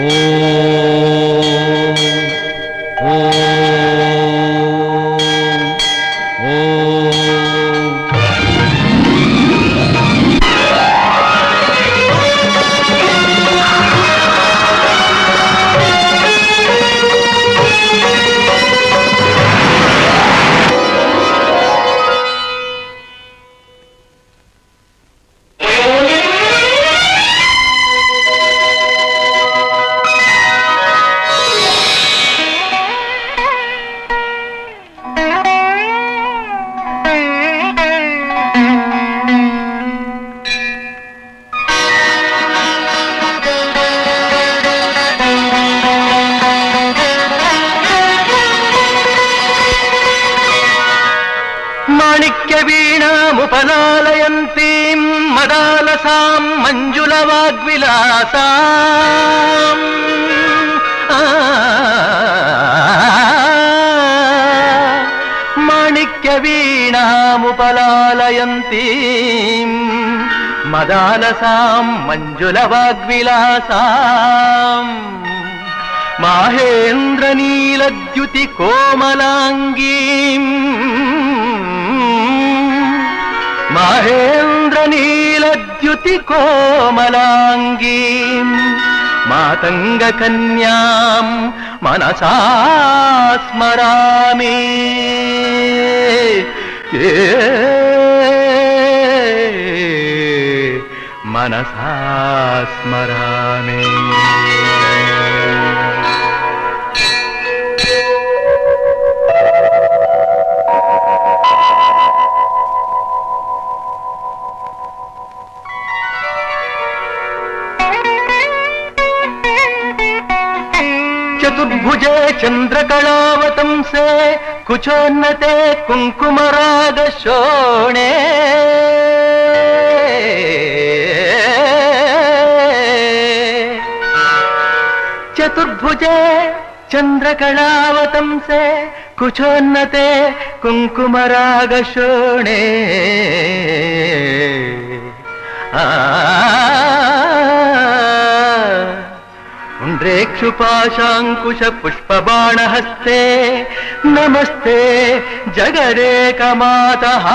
Oh. మాణిక్యవీణాముపలాలయంతీం మదాలసాం మంజుల వాగ్విలాసాం మాణిక్య మాణిక్యవీణాముపలాలయంతీం మదాలసాం మంజుల వాగ్విలాసాం మాహేంద్రనీలద్యుతి కోమలాంగీం మాహేంద్రనీలద్యుతి కోమలాంగీం మాతంగకన్యాం మనసా స్మరామి. ఏ మనసా స్మరామి. చతుర్భుజే చంద్రకళావతంసే కుచోన్నతే కుంకుమరాగ శోణే. చతుర్భుజే చంద్రకళావతంసే కుచోన్నతే కుంకుమరాగ శోణే. ఆ शुपाशाकुशपुष्पाण हस्ते नमस्ते जगरेकमातः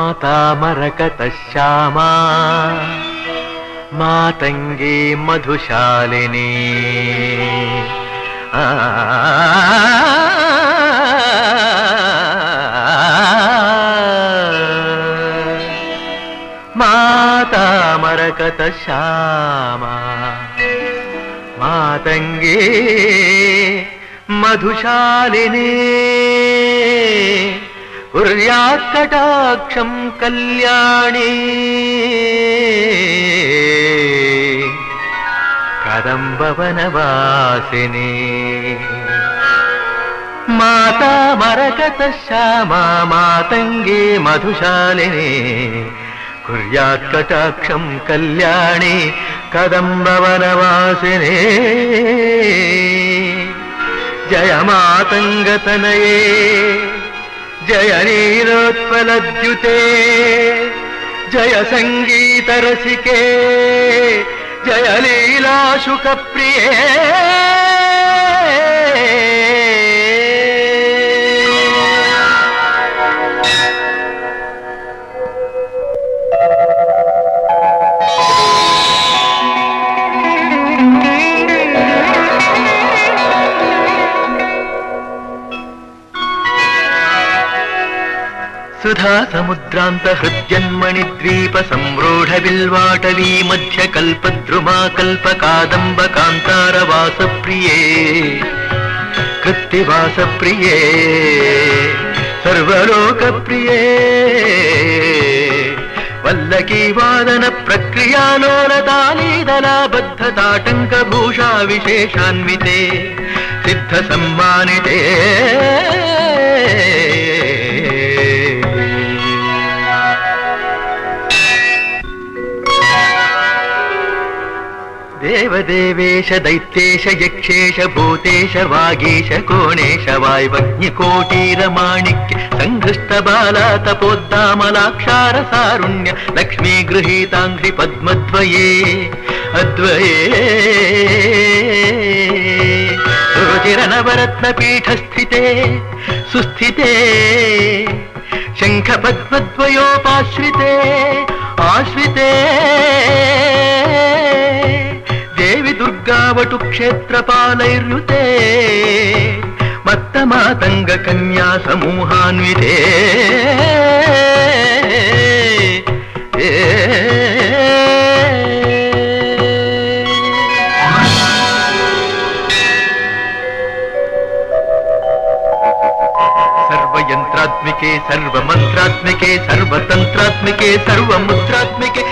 మాతామరకత శ్యామా మాతంగే మధుశాలిని ఆ మాతామరకత శ్యామా మాతంగే మధుశాలిని హృదయాకటాక్షం కళ్యాణి. కదంబవనవాసిని. మాతా మరకత శ్యామా మాతంగే మధుశాలిని. కుర్యాత్కటాక్షం కళ్యాణి కదంబవనవాసిని. జయ మాతంగతనయే జయ నీరోత్పలద్యుతే జయ సంగీతరసికే జయ లీలాశుక ప్రియే సుధా సముద్రాంత హృద్యన్మణి ద్వీప సంరూఢ బిల్వాటవీ మధ్య కల్పద్రుమా కల్ప కాదంబ కాంతార వాస ప్రియే కృత్తివాస ప్రియే సర్వలోక ప్రియే వల్లకీ వాదన ప్రక్రియాలోలతాళీదలాబద్ధ విశేషాన్వితే సిద్ధ సమ్మానితే దేవదేవేశ దైత్యేశ యక్షేశ భూతేశ వాగేశ కోణేశ వాయువజ్ఞకోటీర మాణిక్య సంఘృష్ట బాల తపోద్దామలాక్షార సారుణ్య లక్ష్మీ గృహీతాంఘ్రి పద్మద్వయే అద్వయే. రుచిరనవరత్న పీఠస్థితే సుస్థితే. శంఖ పద్మద్వయోపాశ్రితే ఆశ్రితే. దుర్గావటు క్షేత్రపాలైర్యుతే మత్తమాతంగ కన్యా సమూహాన్వితే. సర్వయంత్రాత్మికే సర్వమంత్రాత్మికే సర్వతంత్రాత్మికే సర్వముద్రాత్మికే